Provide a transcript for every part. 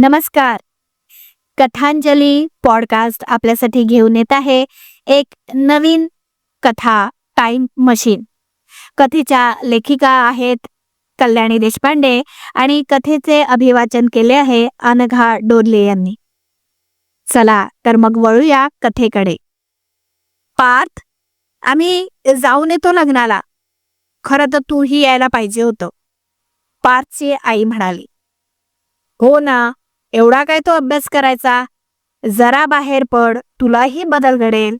नमस्कार. कथांजली पॉडकास्ट आपल्यासाठी घेऊन येत आहे एक नवीन कथा टाइम मशीन कथेच्या लेखिका आहेत कल्याणी देशपांडे आणि कथेचे अभिवाचन केले आहे अनघा डोरले यांनी. चला तर मग वळूया कथेकडे. पार्थ आम्ही जाऊन येतो लग्नाला. खरं तर तूही यायला पाहिजे होतं. पार्थची आई म्हणाली हो ना एवढा काय तो अभ्यास करायचा? जरा बाहेर पड तुलाही बदल घडेल.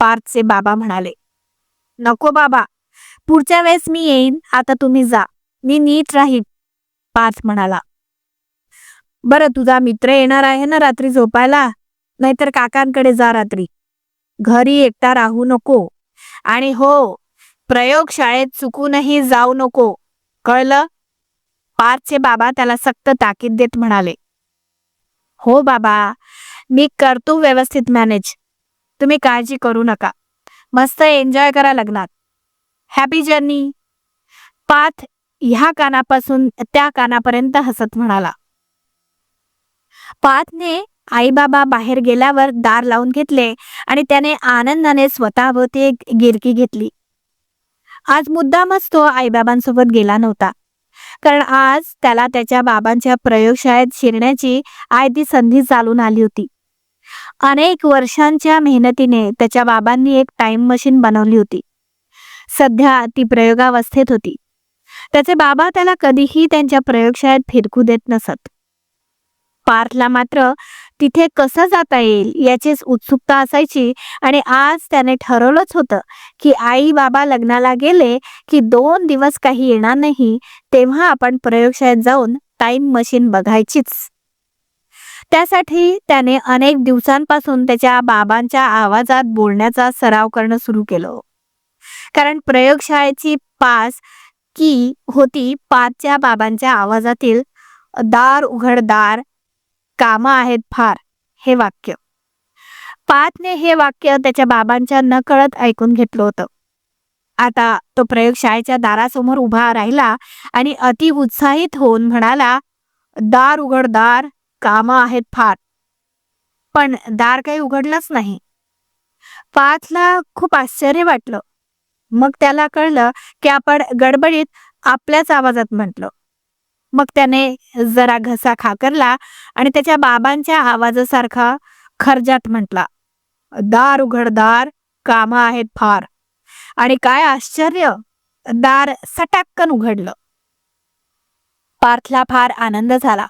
पार्थचे बाबा म्हणाले. नको बाबा पुढच्या वेळेस मी येईन आता तुम्ही जा. मी नीट राहीन. पार्थ म्हणाला. बरं तुझा मित्र येणार आहे ना रात्री झोपायला? नाहीतर काकांकडे जा रात्री. घरी एकटा राहू नको. आणि हो प्रयोगशाळेत चुकूनही जाऊ नको. कळलं? पार्थचे बाबा त्याला सक्त ताकीद देत म्हणाले. हो बाबा मी करतो व्यवस्थित मॅनेज. तुम्ही काळजी करू नका. मस्त एन्जॉय करा लग्नात. Happy journey. पाथ ह्या कानापासून त्या कानापर्यंत हसत म्हणाला. पाथने आई बाबा बाहेर गेल्यावर दार लावून घेतले आणि त्याने आनंदाने स्वतःभोवती एक गिरकी घेतली. आज मुद्दामच तो आईबाबांसोबत गेला नव्हता. कारण आज त्याला त्याच्या बाबांच्या प्रयोगशाळेत शिरण्याची आय ती संधी चालून आली होती. अनेक वर्षांच्या मेहनतीने त्याच्या बाबांनी एक टाइम मशीन बनवली होती. सध्या ती प्रयोगावस्थेत होती. त्याचे बाबा त्याला कधीही त्यांच्या प्रयोगशाळेत फिरकू देत नसत. पार्थला मात्र तिथे कसं जाता येईल याचीच उत्सुकता असायची आणि आज त्याने ठरवलंच होतं की आई बाबा लग्नाला गेले की दोन दिवस काही येणार नाही तेव्हा आपण प्रयोगशाळेत जाऊन टाइम मशीन बघायचीच. त्यासाठी त्याने अनेक दिवसांपासून त्याच्या बाबांच्या आवाजात बोलण्याचा सराव करणं सुरू केलं. कारण प्रयोगशाळेची पास की होती पाचच्या बाबांच्या आवाजातील दार उघड दार कामं आहेत फार हे वाक्य. पाथने हे वाक्य त्याच्या बाबांच्या नकळत ऐकून घेतलं होतं. आता तो प्रयोगशाळेच्या दारासमोर उभा राहिला आणि अति उत्साहित होऊन म्हणाला दार उघड दार कामं आहेत फार. पण दार काही उघडलंच नाही. पाथला खूप आश्चर्य वाटलं. मग त्याला कळलं की आपण गडबडीत आपल्याच आवाजात म्हटलं. मग त्याने जरा घसा खाकरला आणि त्याच्या बाबांच्या आवाजासारखा खर्जात म्हटला दार उघडदार कामं आहेत फार. आणि काय आश्चर्य दार सटाक्कन उघडलं. पार्थला फार आनंद झाला.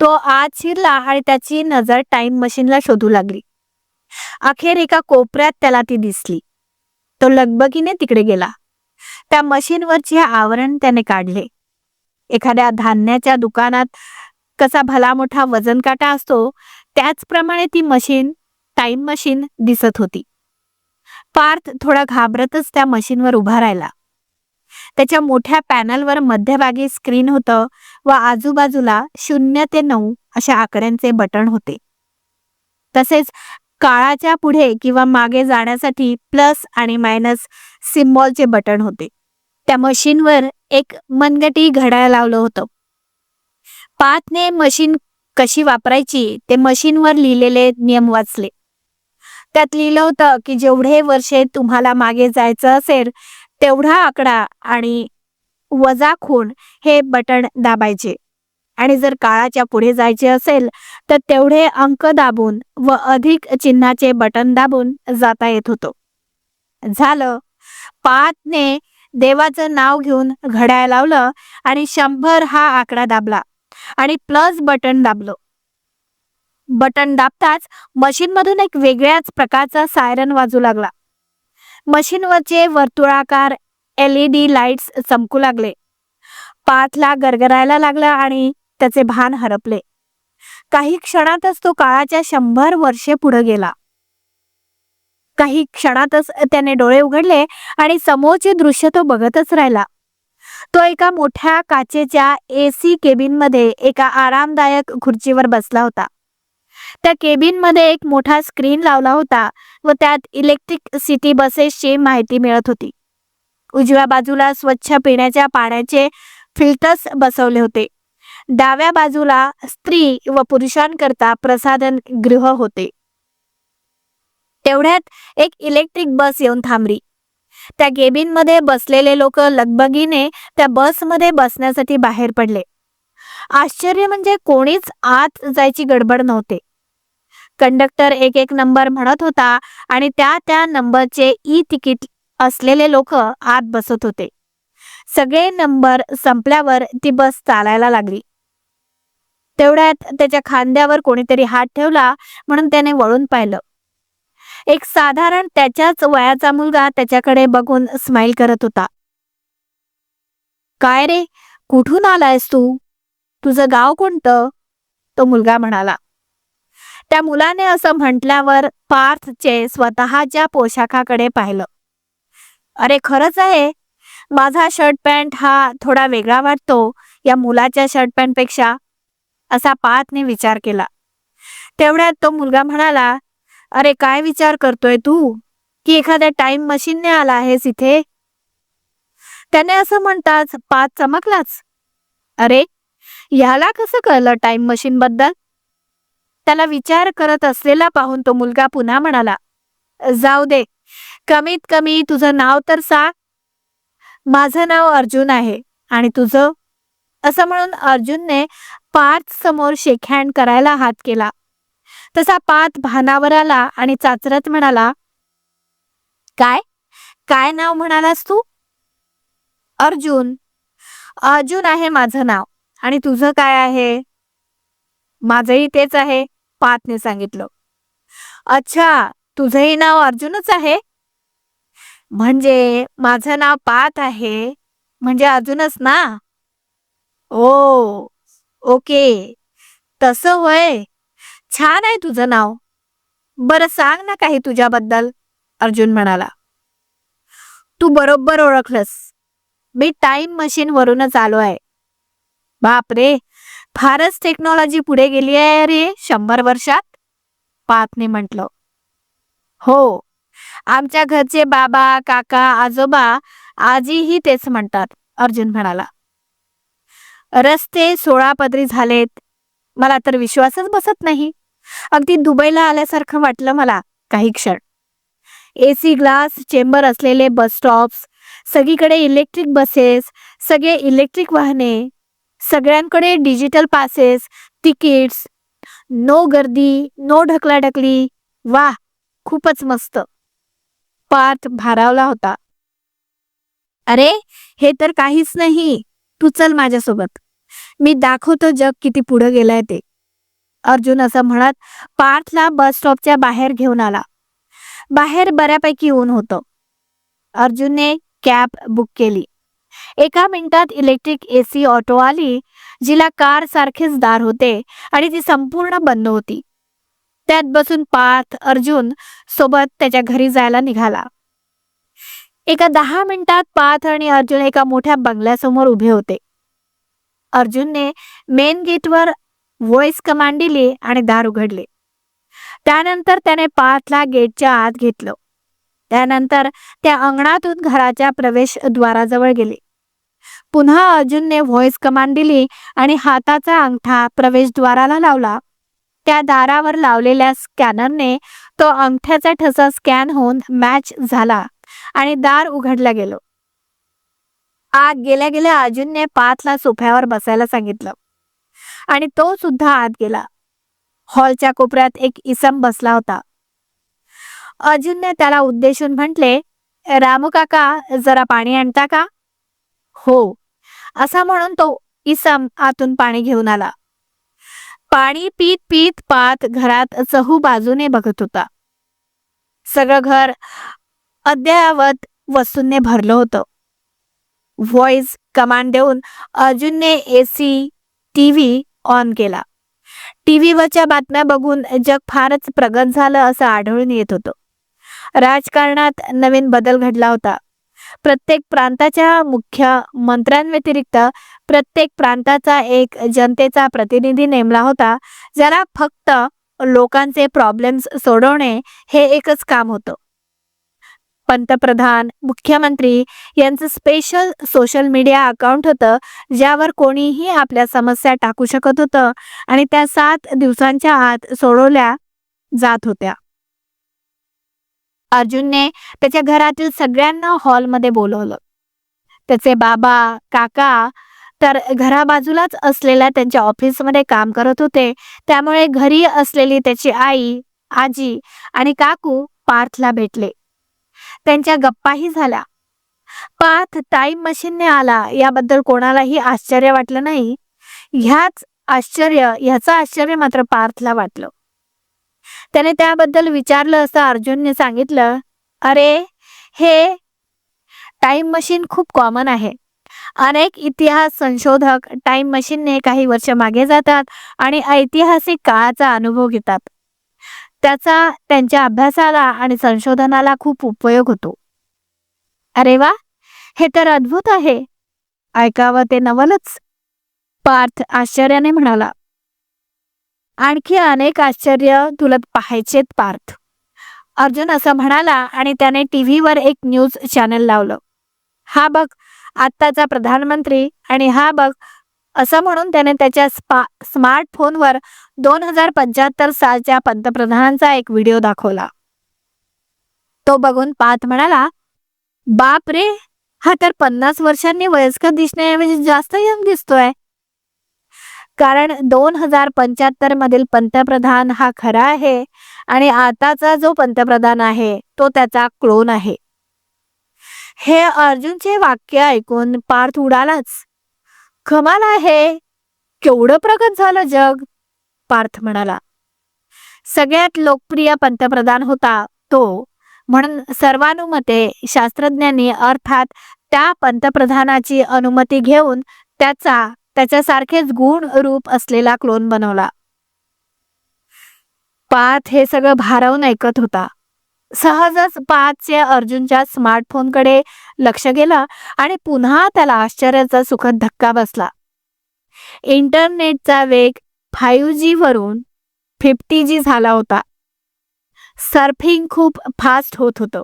तो आत शिरला आणि त्याची नजर टाइम मशीनला शोधू लागली. अखेर एका कोपऱ्यात त्याला ती दिसली. तो लगबगीने तिकडे गेला. त्या मशीनवरचे आवरण त्याने काढले. एखाद्या धान्याच्या दुकानात कसा भला मोठा वजन काटा असतो त्याचप्रमाणे ती मशीन टाइम मशीन दिसत होती. पार्थ थोडा घाबरतच त्या मशीनवर उभा राहिला. त्याच्या मोठ्या पॅनलवर मध्यभागी स्क्रीन होतं व आजूबाजूला शून्य ते नऊ अशा आकड्यांचे बटण होते. तसेच काळाच्या पुढे किंवा मागे जाण्यासाठी प्लस आणि मायनस सिम्बॉलचे बटण होते. त्या मशीनवर एक मनगटी घड्याळ लावलं होतं. पाथने मशीन कशी वापरायची ते मशीनवर लिहिलेले नियम वाचले. त्यात लिहिलं होतं की जेवढे वर्षे तुम्हाला मागे जायचं असेल तेवढा आकडा आणि वजा खूण हे बटण दाबायचे. आणि जर काळाच्या पुढे जायचे असेल तर तेवढे अंक दाबून व अधिक चिन्हाचे बटन दाबून जाता येत होतो. झालं. पाथने देवाचं नाव घेऊन घड्याळ लावलं आणि शंभर हा आकडा दाबला आणि प्लस बटन दाबलो. बटन दाबताच मशीनमधून एक वेगळ्याच प्रकारचा सायरन वाजू लागला. मशीनवरचे वर्तुळाकार एलईडी लाईट्स चमकू लागले. पाथला गरगरायला लागला आणि त्याचे भान हरपले. काही क्षणातच तो काळाच्या शंभर वर्षे पुढे गेला. काही क्षणातच त्याने डोळे उघडले आणि समोरचे दृश्य तो बघतच राहिला. तो एका मोठ्या काचेच्या एसी केबिनमध्ये एका आरामदायक खुर्चीवर बसला होता. त्या केबिनमध्ये एक मोठा स्क्रीन लावला होता व त्यात इलेक्ट्रिक सिटी बसेसची माहिती मिळत होती. उजव्या बाजूला स्वच्छ पिण्याच्या पाण्याचे फिल्टर्स बसवले होते. डाव्या बाजूला स्त्री व पुरुषांकरता प्रसाधन गृह होते. तेवढ्यात एक इलेक्ट्रिक बस येऊन थांबली. त्या केबिनमध्ये बसलेले लोक लगबगीने त्या बसमध्ये बसण्यासाठी बाहेर पडले. आश्चर्य म्हणजे कोणीच आत जायची गडबड नव्हते. कंडक्टर एक एक नंबर म्हणत होता आणि त्या त्या नंबरचे ई तिकीट असलेले लोक आत बसत होते. सगळे नंबर संपल्यावर ती बस चालायला लागली. तेवढ्यात त्याच्या खांद्यावर कोणीतरी हात ठेवला म्हणून त्याने वळून पाहिलं. एक साधारण त्याच्याच वयाचा मुलगा त्याच्याकडे बघून स्माइल करत होता. काय रे? कुठून आलायस तू? तुझं गाव कोणतं? तो मुलगा म्हणाला. त्या मुलाने असं म्हटल्यावर पार्थचे स्वतःच्या पोशाखाकडे पाहिलं. अरे खरंच आहे. माझा शर्ट पॅन्ट हा थोडा वेगळा वाटतो या मुलाच्या शर्ट पॅन्टपेक्षा असा पार्थने विचार केला. तेवढ्यात तो मुलगा म्हणाला अरे काय विचार करतोय तू? की एखाद्या टाइम मशीनने आला आहेस इथे? त्याने असं म्हणताच पाच चमकलाच. अरे ह्याला कसं कळलं टाइम मशीन बद्दल? त्याला विचार करत असलेला पाहून तो मुलगा पुन्हा म्हणाला जाऊ दे कमीत कमी तुझं नाव तर सांग. माझं नाव अर्जुन आहे आणि तुझं. असं म्हणून अर्जुनने पार्थ समोर शेकहँड करायला हात केला. तसा पात भानावर आला आणि चाचरत म्हणाला काय? काय नाव म्हणालास तू? अर्जुन. अर्जुन आहे माझं नाव. आणि तुझं काय आहे? माझंही तेच आहे पाथने सांगितलं. अच्छा तुझंही नाव अर्जुनच आहे? म्हणजे माझं नाव पात आहे. म्हणजे अर्जुनच ना? Oh okay. तसं होय छान आहे तुझं नाव. बरं सांग ना काही तुझ्याबद्दल अर्जुन म्हणाला. तू बरोबर ओळखलंस. मी टाइम मशीन वरूनच आलो आहे. बापरे फारच टेक्नॉलॉजी पुढे गेली आहे रे शंभर वर्षात? पाथने म्हटलं. हो आमच्या घरचे बाबा काका आजोबा आजीही तेच म्हणतात अर्जुन म्हणाला. रस्ते सोळा पदरी झालेत. मला तर विश्वासच बसत नाही. अगदी दुबईला आल्यासारखं वाटलं मला काही क्षण. एसी ग्लास चेंबर असलेले बस स्टॉप्स सगळीकडे इलेक्ट्रिक बसेस सगळे इलेक्ट्रिक वाहने सगळ्यांकडे डिजिटल पासेस तिकीट्स नो गर्दी नो ढकलाढकली. वा खूपच मस्त. पार्थ भारावला होता. अरे हे तर काहीच नाही. तू चल माझ्यासोबत. मी दाखवतो जग किती पुढे गेलंय ते. अर्जुन असं म्हणत पार्थला बस स्टॉपच्या बाहेर घेऊन आला. बाहेर बऱ्यापैकी ऊन होतं. अर्जुनने कॅब बुक केली. एका मिनिटात इलेक्ट्रिक एसी ऑटो आली जिला कार सारखेच दार होते आणि ती संपूर्ण बंद होती. त्यात बसून पार्थ अर्जुन सोबत त्याच्या घरी जायला निघाला. एका दहा मिनिटात पार्थ आणि अर्जुन एका मोठ्या बंगल्यासमोर उभे होते. अर्जुनने मेन गेटवर व्हॉइस कमांड दिली आणि दार उघडले. त्यानंतर त्याने पाथला गेटच्या आत घेतलं. त्यानंतर त्या अंगणातून घराच्या प्रवेशद्वाराजवळ गेले. पुन्हा अर्जुनने व्हॉइस कमांड दिली आणि हाताचा अंगठा प्रवेशद्वाराला लावला. त्या दारावर लावलेल्या स्कॅनरने तो अंगठ्याचा ठसा स्कॅन होऊन मॅच झाला आणि दार उघडला गेलो. आग गेल्या गेल्या अर्जुनने पाथला सोफ्यावर बसायला सांगितलं. आणि तो सुद्धा आत गेला. हॉलच्या कोपऱ्यात एक इसम बसला होता. अर्जुनने त्याला उद्देशून म्हटले रामू काका जरा पाणी आणता का? हो. असा म्हणून तो इसम आतून पाणी घेऊन आला. पाणी पीत पीत पात घरात चहू बाजूने बघत होता. सगळं घर अद्ययावत वस्तूंनी भरलं होतं. व्हॉइस कमांड देऊन अर्जुनने एसी टीव्ही ऑन केला. टीव्हीवरच्या बातम्या बघून जग फारच प्रगत झालं असं आढळून येत होतं. राजकारणात नवीन बदल घडला होता. प्रत्येक प्रांताच्या मुख्य मंत्र्यांव्यतिरिक्त प्रत्येक प्रांताचा एक जनतेचा प्रतिनिधी नेमला होता ज्याला फक्त लोकांचे प्रॉब्लेम्स सोडवणे हे एकच काम होतं. पंतप्रधान मुख्यमंत्री यांचं स्पेशल सोशल मीडिया अकाउंट होतं ज्यावर कोणीही आपल्या समस्या टाकू शकत होतं आणि त्या सात दिवसांच्या आत सोडवल्या जात होत्या. अर्जुनने त्याच्या घरातील सगळ्यांना हॉलमध्ये बोलवलं. त्याचे बाबा काका तर घराबाजूलाच असलेल्या त्यांच्या ऑफिसमध्ये काम करत होते. त्यामुळे घरी असलेली त्याची आई आजी आणि काकू पार्थला भेटले. त्यांच्या गप्पाही झाल्या. पार्थ टाईम मशीनने आला याबद्दल कोणालाही आश्चर्य वाटलं नाही. ह्याच आश्चर्य ह्याचं आश्चर्य मात्र पार्थला वाटलं. त्याने त्याबद्दल विचारलं असं अर्जुनने सांगितलं अरे हे टाइम मशीन खूप कॉमन आहे. अनेक इतिहास संशोधक टाइम मशीनने काही वर्ष मागे जातात आणि ऐतिहासिक काळाचा अनुभव घेतात. त्याचा त्यांच्या अभ्यासाला आणि संशोधनाला खूप उपयोग होतो. अरे वा! हे तर अद्भुत आहे. ऐकावं ते नवलच. पार्थ आश्चर्याने म्हणाला. आणखी अनेक आश्चर्य तुला पाहायचेत पार्थ. अर्जुन असं म्हणाला आणि त्याने टीव्हीवर एक न्यूज चॅनल लावलं. हा बघ आत्ताचा प्रधानमंत्री आणि हा बघ असं म्हणून त्याने त्याच्या स्पा स्मार्टफोनवर दोन हजार पंच्याहत्तर सालच्या पंतप्रधानांचा एक व्हिडिओ दाखवला. तो बघून पाथ म्हणाला बाप रे हा तर पन्नास वर्षांनी वयस्कर दिसण्याऐवजी जास्त यंग दिसतोय. कारण दोन हजार पंच्याहत्तर मधील पंतप्रधान हा खरा आहे आणि आताचा जो पंतप्रधान आहे तो त्याचा क्लोन आहे. हे अर्जुनचे वाक्य ऐकून पार्थ उडालाच. कमाल आहे. केवढं प्रगत झालं जग? पार्थ म्हणाला. सगळ्यात लोकप्रिय पंतप्रधान होता तो. म्हणून सर्वानुमते शास्त्रज्ञांनी अर्थात त्या पंतप्रधानाची अनुमती घेऊन त्याचा त्याच्यासारखेच गुण रूप असलेला क्लोन बनवला. पाथ हे सगळं भारावून ऐकत होता. सहजच पाथचे अर्जुनच्या स्मार्टफोनकडे लक्ष गेलं आणि पुन्हा त्याला आश्चर्याचा सुखद धक्का बसला. इंटरनेटचा वेग फाईव्ह जी वरून फिफ्टी जी झाला होता. सर्फिंग खूप फास्ट होत होतं.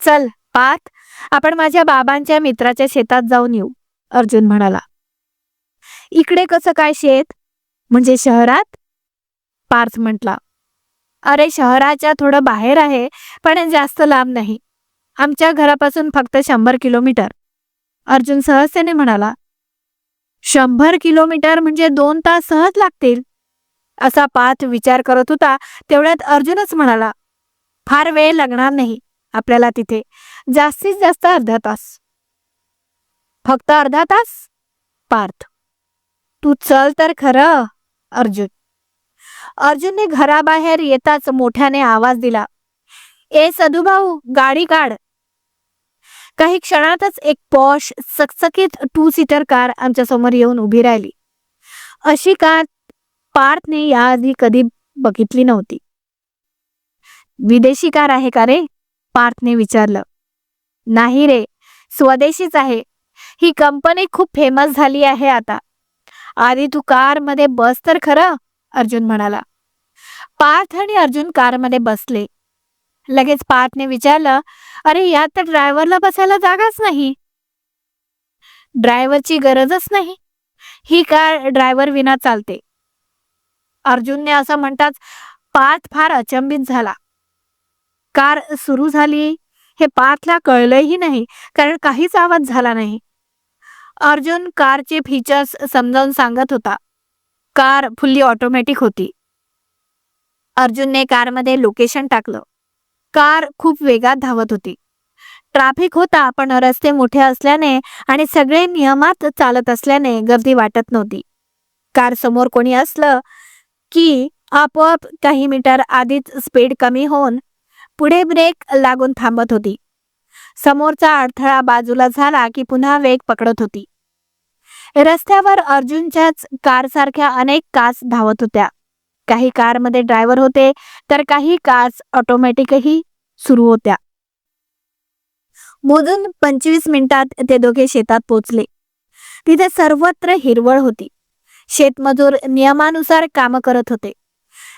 चल पाथ आपण माझ्या बाबांच्या मित्राच्या शेतात जाऊन येऊ अर्जुन म्हणाला. इकडे कसं काय शेत? म्हणजे शहरात? पार्थ म्हटला. अरे शहराच्या थोडं बाहेर आहे पण जास्त लांब नाही. आमच्या घरापासून फक्त शंभर किलोमीटर. अर्जुन सहजतेने म्हणाला शंभर किलोमीटर म्हणजे दोन तास सहज लागतील. असा पाथ विचार करत होता तेवढ्यात अर्जुनच म्हणाला फार वेळ लागणार नाही आपल्याला तिथे जास्तीत जास्त अर्धा तास. फक्त अर्धा तास? पार्थ. तू चल तर खरं अर्जुन. अर्जुनने घराबाहेर येताच मोठ्याने आवाज दिला ए सदुभाऊ गाडी काढ. काही क्षणातच एक पॉश चकचकीत टू सीटर कार आमच्यासमोर येऊन उभी राहिली. अशी कार पार्थने याआधी कधी बघितली नव्हती. विदेशी कार आहे का रे? पार्थने विचारलं. नाही रे स्वदेशीच आहे. ही कंपनी खूप फेमस झाली आहे आता. आधी तू कारमध्ये बस तर खरं? अर्जुन म्हणाला. पार्थ आणि अर्जुन कारमध्ये बसले. लगेच पार्थने विचारलं अरे यात तर ड्रायव्हरला बसायला जागाच नाही. ड्रायव्हरची गरजच नाही. ही कार ड्रायव्हर विना चालते. अर्जुनने असं म्हणताच पार्थ फार अचंबित झाला. कार सुरू झाली हे पार्थला कळलंही नाही कारण काहीच आवाज झाला नाही. अर्जुन कारचे फीचर्स समजावून सांगत होता. कार फुल्ली ऑटोमॅटिक होती. अर्जुनने कारमध्ये लोकेशन टाकलं. कार खूप वेगात धावत होती. ट्रॅफिक होता पण रस्ते मोठे असल्याने आणि सगळे नियमात चालत असल्याने गर्दी वाटत नव्हती. कार समोर कोणी असलं की आपोआप काही मीटर आधीच स्पीड कमी होऊन पुढे ब्रेक लागून थांबत होती. समोरचा अडथळा बाजूला झाला की पुन्हा वेग पकडत होती. रस्त्यावर अर्जुनच्याच कारसारख्या अनेक कास धावत होत्या. काही कारमध्ये ड्रायव्हर होते तर काही कार्स ऑटोमॅटिकही सुरू होत्या. मोजून पंचवीस मिनिटात ते दोघे शेतात पोचले तिथे सर्वत्र हिरवळ होती. शेतमजूर नियमानुसार काम करत होते.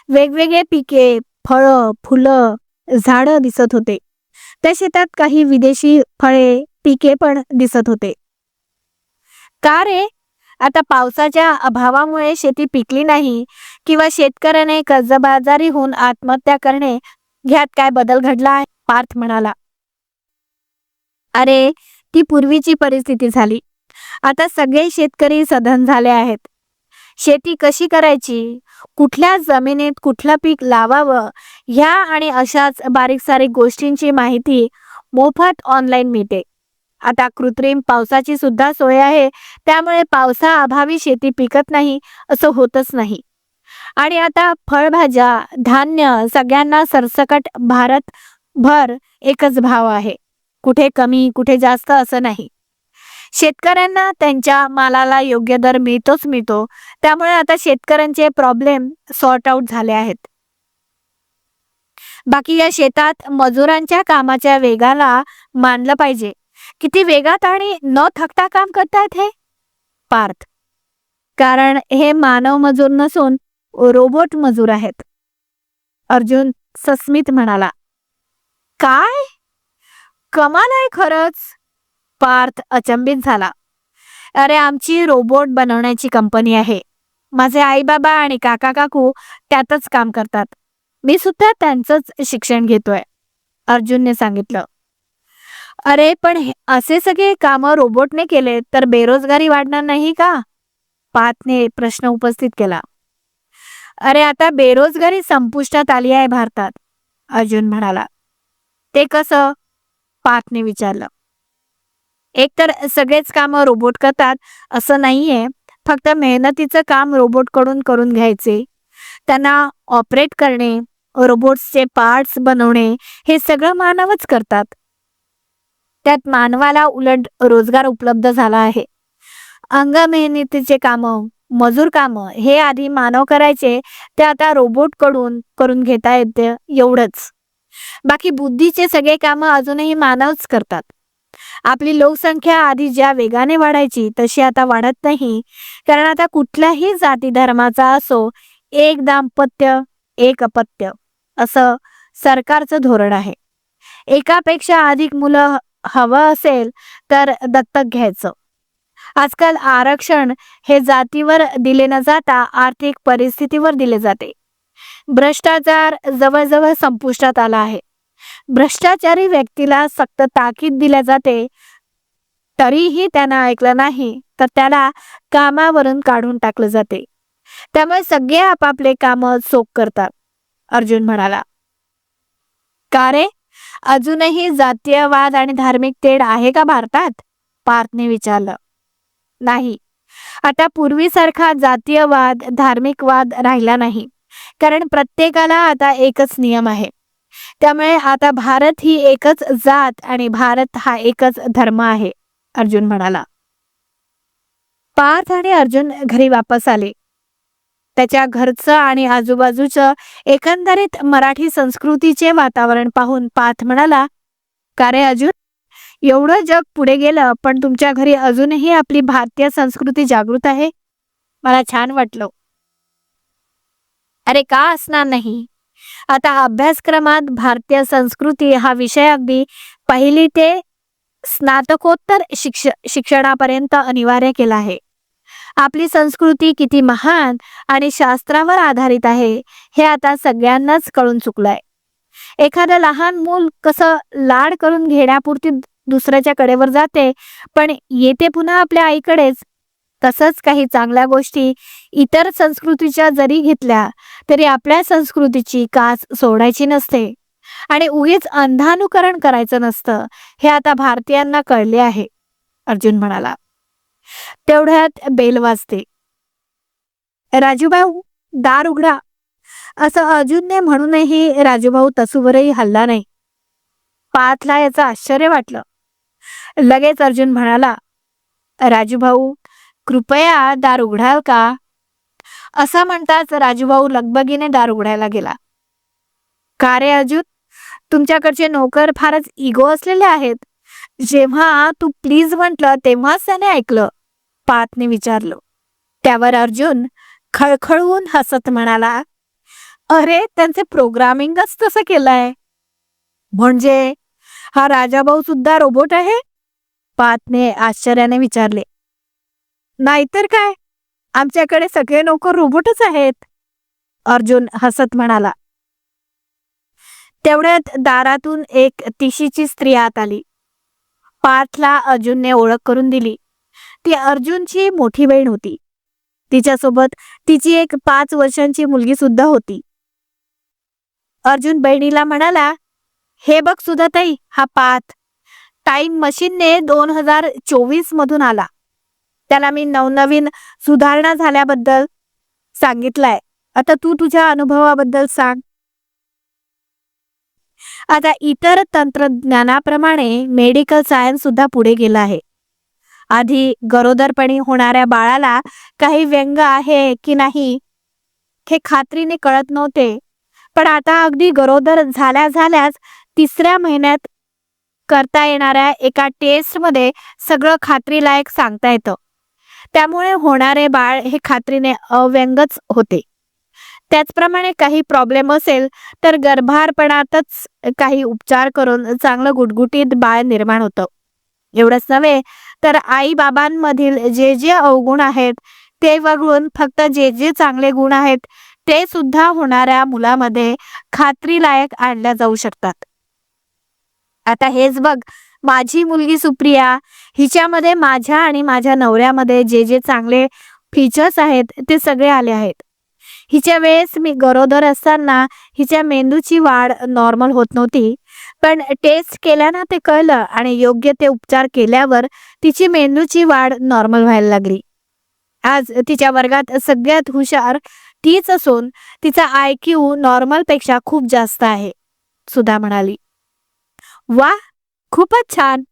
वेगवेगळे पिके फळं फुलं झाडं दिसत होते. त्या शेतात काही विदेशी फळे पिके पण दिसत होते. का रे आता पावसाच्या अभावामुळे शेती पिकली नाही किंवा शेतकऱ्याने कर्जबाजारी होऊन आत्महत्या करणे ह्यात काय बदल घडला आहे? पार्थ म्हणाला. अरे ती पूर्वीची परिस्थिती झाली. आता सगळे शेतकरी सधन झाले आहेत. शेती कशी करायची? कुठल्या जमिनीत कुठलं पीक लावावं? ह्या आणि अशाच बारीक सारीक गोष्टींची माहिती मोफत ऑनलाईन मिळते. आता कृत्रिम पावसाची सुद्धा सोय आहे. त्यामुळे पावसाअभावी शेती पिकत नाही असं होतच नाही. आणि आता फळभाज्या धान्य सगळ्यांना सरसकट भारत भर एकच भाव आहे. कुठे कमी कुठे जास्त असं नाही. शेतकऱ्यांना त्यांच्या मालाला योग्य दर मिळतोच मिळतो. त्यामुळे आता शेतकऱ्यांचे प्रॉब्लेम सॉर्ट आउट झाले आहेत. बाकी या शेतात मजुरांच्या कामाच्या वेगाला मानलं पाहिजे. किती वेगात आणि न थकता काम करतात हे? पार्थ. कारण हे मानव मजूर नसून रोबोट मजूर आहेत. अर्जुन सस्मित म्हणाला काय? कमाल आहे खरंच. पार्थ अचंबित झाला अरे आमची रोबोट बनवण्याची कंपनी आहे. माझे आई बाबा आणि काका काकू त्यातच काम करतात. मी सुद्धा त्यांचंच शिक्षण घेतोय. अर्जुनने सांगितलं अरे पण हे- असे सगळे काम रोबोटने केले तर बेरोजगारी वाढणार नाही का? पाथने प्रश्न उपस्थित केला. अरे आता बेरोजगारी संपुष्टात आली आहे भारतात अर्जुन म्हणाला. ते कसं? पाथने विचारलं. एकतर सगळेच काम रोबोट करतात असं नाहीये फक्त मेहनतीचं काम रोबोटकडून करून घ्यायचे. त्यांना ऑपरेट करणे रोबोट्सचे पार्ट्स बनवणे हे सगळं मानवच करतात. त्यात मानवाला उलट रोजगार उपलब्ध झाला आहे. अंग मेहनतीचे कामं मजूर कामं हे आधी मानव करायचे ते आता रोबोटकडून करून घेता येते एवढंच. बाकी बुद्धीचे सगळे कामं अजूनही मानवच करतात. आपली लोकसंख्या आधी ज्या वेगाने वाढायची तशी आता वाढत नाही. कारण आता कुठल्याही जाती धर्माचा असो एक दाम्पत्य एक अपत्य असं सरकारचं धोरण आहे. एकापेक्षा अधिक मुलं हवं असेल तर दत्तक घ्यायचं. आजकाल आरक्षण हे जातीवर दिले न जाता आर्थिक परिस्थितीवर दिले जाते. भ्रष्टाचार जवळजवळ संपुष्टात आला आहे. भ्रष्टाचारी व्यक्तीला सक्त ताकीद दिल्या जाते तरीही त्यानं ऐकलं नाही तर त्याला कामावरून काढून टाकलं जाते. त्यामुळे सगळे आपापले काम चोख करतात अर्जुन म्हणाला. का रे? अजूनही जातीयवाद आणि धार्मिक तेढ आहे का भारतात? पार्थने विचारलं. नाही. आता पूर्वीसारखा जातीयवाद धार्मिक वाद राहिला नाही. कारण प्रत्येकाला आता एकच नियम आहे. त्यामुळे आता भारत ही एकच जात आणि भारत हा एकच धर्म आहे अर्जुन म्हणाला. पार्थ आणि अर्जुन घरी वापस आले. त्याच्या घरचं आणि आजूबाजूचं एकंदरीत मराठी संस्कृतीचे वातावरण पाहून पाथ म्हणाला का रे अर्जुन एवढं जग पुढे गेलं पण तुमच्या घरी अजूनही आपली भारतीय संस्कृती जागृत आहे? मला छान वाटलं. अरे का असणार नाही? आता अभ्यासक्रमात भारतीय संस्कृती हा विषय अगदी पहिली ते स्नातकोत्तर शिक्ष शिक्षणापर्यंत अनिवार्य केला आहे. आपली संस्कृती किती महान आणि शास्त्रावर आधारित आहे हे आता सगळ्यांनाच कळून चुकलंय. एखादं लहान मूल कसं लाड करून घेण्यापुरती दुसऱ्याच्या कडेवर जाते पण येते पुन्हा आपल्या आईकडेच तसंच काही चांगल्या गोष्टी इतर संस्कृतीच्या जरी घेतल्या तरी आपल्या संस्कृतीची कास सोडायची नसते. आणि उगीच अंधानुकरण करायचं नसतं हे आता भारतीयांना कळले आहे. अर्जुन म्हणाला. तेवढ्यात बेल वाजते. राजूभाऊ दार उघडा. असं अर्जुनने म्हणूनही राजूभाऊ तसूवरही हल्ला नाही. पाथला याचं आश्चर्य वाटलं. लगेच अर्जुन म्हणाला राजूभाऊ कृपया दार उघडाल का? असं म्हणताच राजूभाऊ लगबगीने दार उघडायला गेला. का रे अर्जुन? तुमच्याकडचे नोकर फारच इगो असलेले आहेत. जेव्हा तू प्लीज म्हटलं तेव्हाच त्याने ऐकलं. पाथने विचारलं. त्यावर अर्जुन खळखळून हसत म्हणाला अरे त्यांचे प्रोग्रामिंगच तसं केलंय. म्हणजे? हा राजाभाऊ सुद्धा रोबोट आहे? पातने आश्चर्याने विचारले. नाहीतर काय? आमच्याकडे सगळे नोकर रोबोटच आहेत. अर्जुन हसत म्हणाला. तेवढ्यात दारातून एक तिशीची स्त्री आत आली. पार्थला अर्जुनने ओळख करून दिली. ती अर्जुनची मोठी बहीण होती. तिच्यासोबत तिची एक पाच वर्षांची मुलगी सुद्धा होती. अर्जुन बहिणीला म्हणाला हे बघ सुधाताई हा पाथ टाइम मशीनने दोन हजार चोवीस मधून आला. त्याला मी नवनवीन सुधारणा झाल्याबद्दल सांगितलंय. आता तू तुझ्या अनुभवाबद्दल सांग. आता इतर तंत्रज्ञानाप्रमाणे मेडिकल सायन्स सुद्धा पुढे गेला आहे. आधी गरोदरपणी होणाऱ्या बाळाला काही व्यंग आहे की नाही हे खात्रीने कळत नव्हते. पण आता अगदी गरोदर झाल्या झाल्याच तिसऱ्या महिन्यात करता येणाऱ्या एका टेस्टमध्ये सगळं खात्रीलायक सांगता येतं. त्यामुळे होणारे बाळ हे खात्रीने अव्यंगच होते. त्याचप्रमाणे काही प्रॉब्लेम असेल तर गर्भारपणातच काही उपचार करून चांगलं गुटगुटीत बाळ निर्माण होतं. एवढंच नव्हे तर आई बाबांमधील जे जे अवगुण आहेत ते वगळून फक्त जे जे चांगले गुण आहेत ते सुद्धा होणाऱ्या मुलामध्ये खात्रीलायक आणल्या जाऊ शकतात. आता हेच बघ माझी मुलगी सुप्रिया हिच्यामध्ये माझ्या आणि माझ्या नवऱ्यामध्ये जे जे चांगले फीचर्स आहेत ते सगळे आले आहेत. हिच्या वेळेस मी गरोदर असताना हिच्या मेंदूची वाढ नॉर्मल होत नव्हती. पण टेस्ट केल्यानं ते कळलं आणि योग्य ते उपचार केल्यावर तिची मेंदूची वाढ नॉर्मल व्हायला लागली. आज तिच्या वर्गात सगळ्यात हुशार तीच असून तिचा आय क्यू नॉर्मलपेक्षा खूप जास्त आहे सुधा म्हणाली. वा खूपच छान.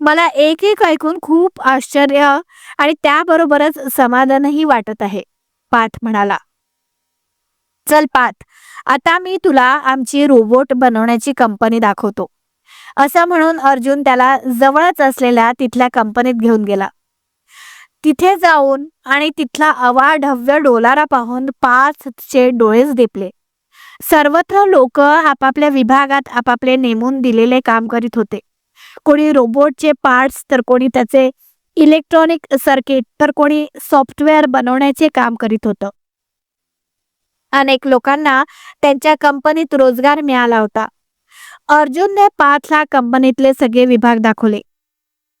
मला एक एक ऐकून खूप आश्चर्य आणि त्याबरोबरच समाधानही वाटत आहे पाठ म्हणाला. चल पात आता मी तुला आमची रोबोट बनवण्याची कंपनी दाखवतो. असं म्हणून अर्जुन त्याला जवळच असलेल्या तिथल्या कंपनीत घेऊन गेला. तिथे जाऊन आणि तिथला अवाढव्य डोलारा पाहून पाच चे डोळेच दिपले सर्वत्र लोक आपापल्या विभागात आपापले नेमून दिलेले काम करीत होते. कोणी रोबोटचे पार्ट्स तर कोणी त्याचे इलेक्ट्रॉनिक सर्किट तर कोणी सॉफ्टवेअर बनवण्याचे काम करीत होतं. अनेक लोकांना त्यांच्या कंपनीत रोजगार मिळाला होता. अर्जुनने पाच लाख कंपनीतले सगळे विभाग दाखवले.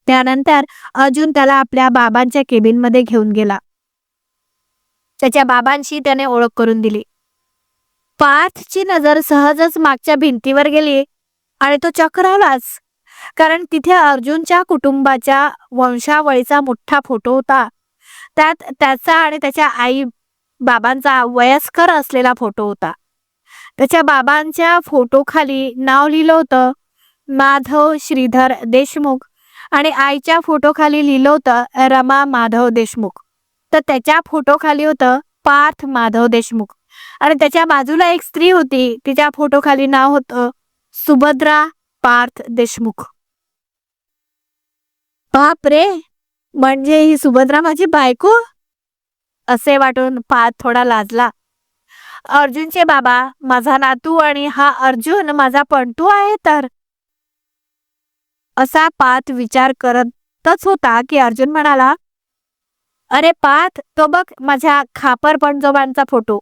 त्यानंतर अर्जुन त्याला आपल्या बाबांच्या केबिनमध्ये घेऊन गेला. त्याच्या बाबांशी त्याने ओळख करून दिली. पार्थची नजर सहजच मागच्या भिंतीवर गेली आणि तो चक्रावलाच. कारण तिथे अर्जुनच्या कुटुंबाच्या वंशावळीचा मोठा फोटो होता. त्यात त्याचा आणि त्याच्या आई बाबांचा वयस्कर असलेला फोटो होता. त्याच्या बाबांच्या फोटो खाली नाव लिहिलं होतं माधव श्रीधर देशमुख. आणि आईच्या फोटो खाली लिहिलं होतं रमा माधव देशमुख. तर त्याच्या फोटो खाली होतं पार्थ माधव देशमुख. आणि त्याच्या बाजूला एक स्त्री होती तिच्या फोटो खाली नाव होतं सुभद्रा पार्थ देशमुख. बाप रे म्हणजे ही सुभद्रा माझी बायको? असे वाटून पाद थोडा लाजला. अर्जुनचे बाबा माझा नातू आणि हा अर्जुन माझा पंटू आहे तर? असा पाथ विचार करतच होता की अर्जुन म्हणाला अरे पाथ तो बघ माझ्या खापर पणजोबांचा फोटो.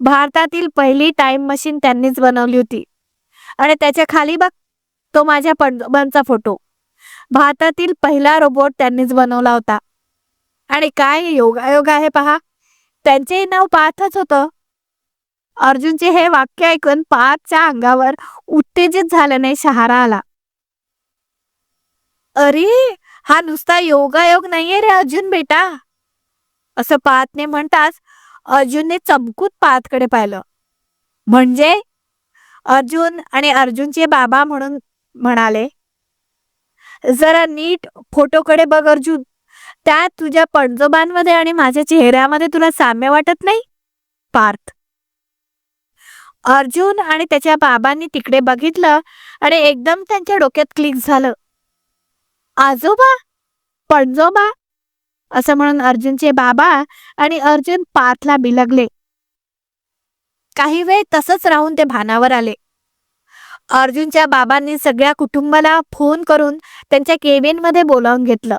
भारतातील पहिली टाइम मशीन त्यांनीच बनवली होती. आणि त्याच्याखाली बघ तो माझ्या पणजोबांचा फोटो. भारतातील पहिला रोबोट त्यांनीच बनवला होता. आणि काय योगायोग आहे पहा. त्यांचे नाव पाथच होतं. अर्जुनचे हे वाक्य ऐकून पाथच्या अंगावर उत्तेजित झाल्याने शहारा आला. अरे हा नुसता योगायोग नाहीये रे अर्जुन बेटा. असं पार्थने म्हणताच अर्जुनने चमकूत पार्थकडे पाहिलं. म्हणजे? अर्जुन आणि अर्जुनचे बाबा म्हणून म्हणाले जरा नीट फोटोकडे बघ अर्जुन. त्या तुझ्या पणजोबांमध्ये आणि माझ्या चेहऱ्यामध्ये तुला साम्य वाटत नाही? पार्थ. अर्जुन आणि त्याच्या बाबांनी तिकडे बघितलं आणि एकदम त्यांच्या डोक्यात क्लिक झालं. आजोबा? पणजोबा? असं म्हणून अर्जुनचे बाबा आणि अर्जुन पार्थला बिलगले. काही वेळ तसंच राहून ते भानावर आले. अर्जुनच्या बाबांनी सगळ्या कुटुंबाला फोन करून त्यांच्या केबिनमध्ये बोलावून घेतलं.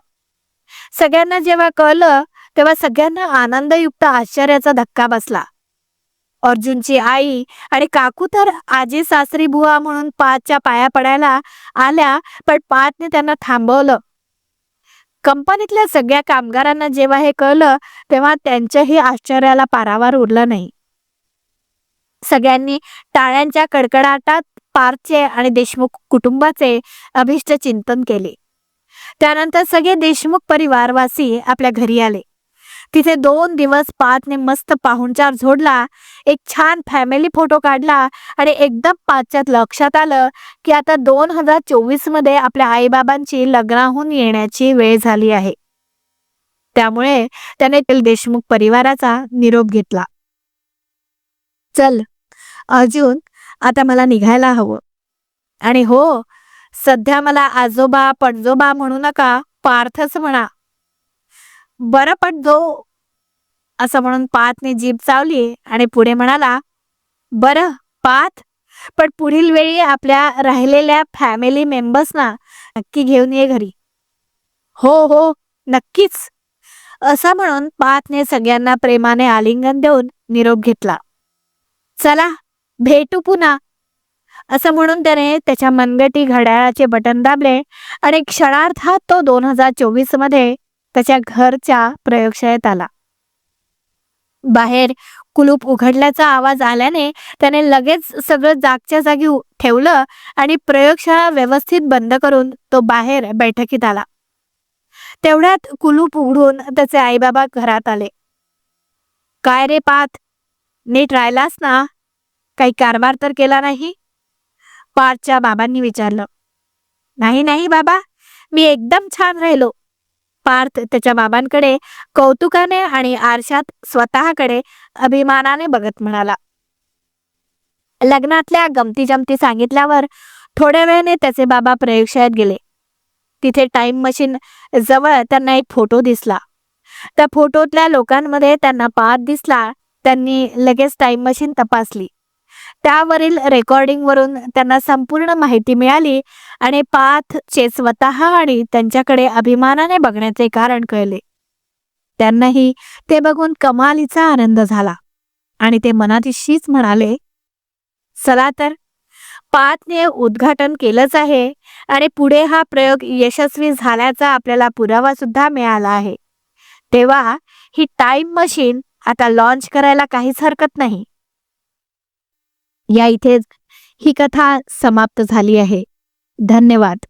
सगळ्यांना जेव्हा कळलं तेव्हा सगळ्यांना आनंदयुक्त आश्चर्याचा धक्का बसला. अर्जुनची आई आणि काकू तर आजी सासरी बुवा म्हणून पाचच्या पाया पडायला आल्या पण पाचने त्यांना थांबवलं. कंपनीतल्या सगळ्या कामगारांना जेव्हा हे कळलं तेव्हा त्यांच्याही आश्चर्याला पारावार उरला नाही. सगळ्यांनी टाळ्यांच्या कडकडाटात पारचे आणि देशमुख कुटुंबाचे अभिष्ट चिंतन केले. त्यानंतर सगळे देशमुख परिवारवासी आपल्या घरी आले. तिथे दोन दिवस पाचने मस्त पाहुणचार झोडला एक छान फॅमिली फोटो काढला आणि एकदम पाचच्यात लक्षात आलं की आता दोन हजार चोवीसमध्ये आपल्या आईबाबांची लग्नाहून येण्याची वेळ झाली आहे. त्यामुळे त्याने देशमुख परिवाराचा निरोप घेतला. चल अर्जुन आता मला निघायला हवं. आणि हो सध्या मला आजोबा पणजोबा म्हणू नका पार्थच म्हणा. बरं पण असं म्हणून पाथने जीभ चावली आणि पुढे म्हणाला बरं पाथ पण पुढील वेळी आपल्या राहिलेल्या फॅमिली मेंबर्सना नक्की घेऊन ये घरी. हो हो नक्कीच. असं म्हणून पाथने सगळ्यांना प्रेमाने आलिंगन देऊन निरोप घेतला. चला भेटू पुन्हा. असं म्हणून त्याने त्याच्या मनगटी घड्याळाचे बटन दाबले आणि क्षणार्थात तो दोन हजार चोवीसमध्ये त्याच्या घरच्या प्रयोगशाळेत आला. बाहेर कुलूप उघडल्याचा आवाज आल्याने त्याने लगेच सगळं जागच्या जागी ठेवलं आणि प्रयोगशाळा व्यवस्थित बंद करून तो बाहेर बैठकीत आला. तेवढ्यात कुलूप उघडून त्याचे आईबाबा घरात आले. काय रे पाथ नीट राहिलास ना? काही कारभार तर केला नाही? पार्थच्या बाबांनी विचारलं नाही नाही बाबा मी एकदम छान राहिलो. पार्थ त्याच्या बाबांकडे कौतुकाने आणि आरशात स्वतःकडे अभिमानाने बघत म्हणाला. लग्नातल्या गमती जमती सांगितल्यावर थोड्या वेळाने त्याचे बाबा प्रयोगशाळेत गेले. तिथे टाइम मशीन जवळ त्यांना एक फोटो दिसला. त्या फोटोतल्या लोकांमध्ये त्यांना पार्थ दिसला त्यांनी लगेच टाइम मशीन तपासली. त्यावरील रेकॉर्डिंगवरून त्यांना संपूर्ण माहिती मिळाली आणि पाथचे स्वतः आणि त्यांच्याकडे अभिमानाने बघण्याचे कारण कळले. त्यांनाही ते बघून कमालीचा आनंद झाला आणि ते मनातीशीच म्हणाले चला तर पाथने उद्घाटन केलंच आहे आणि पुढे हा प्रयोग यशस्वी झाल्याचा आपल्याला पुरावा सुद्धा मिळाला आहे. तेव्हा ही टाइम मशीन आता लॉन्च करायला काहीच हरकत नाही. या इथेच ही कथा समाप्त झाली आहे. धन्यवाद.